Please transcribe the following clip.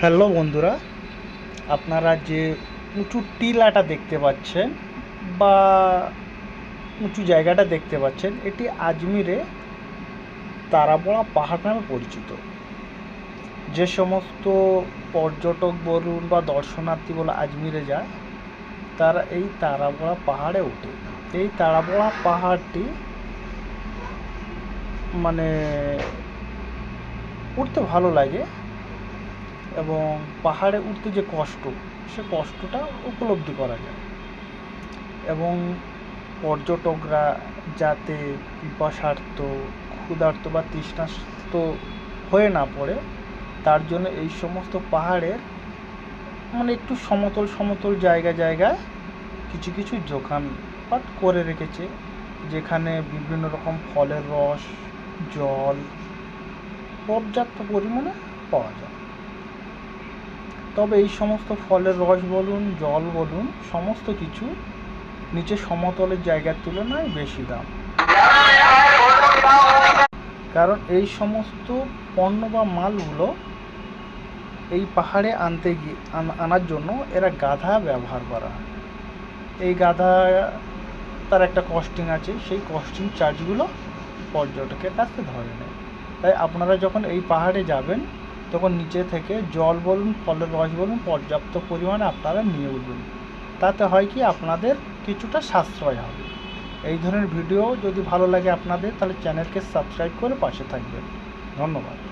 Hello বন্ধুরা, আপনারা যে উঁচু টিলাটা দেখতে পাচ্ছেন বা উঁচু জায়গাটা দেখতে পাচ্ছেন, এটি আজমিরে তারাপড়া পাহাড় নামে পরিচিত। যে সমস্ত পর্যটক বলুন বা দর্শনার্থী বলে আজমিরে যায়, তারা এই তারাপড়া পাহাড়ে ওঠে। এই তারাপড়া পাহাড়টি মানে উঠতে ভালো লাগে এবং পাহাড়ে উঠতে যে কষ্ট, সে কষ্টটা উপলব্ধি করা যায়। এবং পর্যটকরা যাতে পিপাসার্ত ক্ষুধার্ত বা তৃষ্ণার্ত হয়ে না পড়ে, তার জন্য এই সমস্ত পাহাড়ের মানে একটু সমতল সমতল জায়গা জায়গায় কিছু কিছু দোকানপাট করে রেখেছে, যেখানে বিভিন্ন রকম ফলের রস, জল, পর্যাপ্ত পরিমাণে পাওয়া যায়। তবে এই সমস্ত ফলের রস বলুন, জল বলুন, সমস্ত কিছু নিচে সমতলের জায়গার তুলনায় বেশি দাম। কারণ এই সমস্ত পণ্য বা মালগুলো এই পাহাড়ে আনতে গিয়ে আনার জন্য এরা গাধা ব্যবহার করা। এই গাধা তার একটা কস্টিং আছে, সেই কস্টিং চার্জগুলো পর্যটকের কাছ ধরে নেয়। তাই আপনারা যখন এই পাহাড়ে যাবেন তখন নিচে থেকে জল বলুন, ফলের রস বলুন, পর্যাপ্ত পরিমাণে আপনারা নিয়ে উঠবেন। তাতে হয় কি আপনাদের কিছুটা সাশ্রয় হবে। এই ধরনের ভিডিও যদি ভালো লাগে আপনাদের, তাহলে চ্যানেলকে সাবস্ক্রাইব করে পাশে থাকবেন। ধন্যবাদ।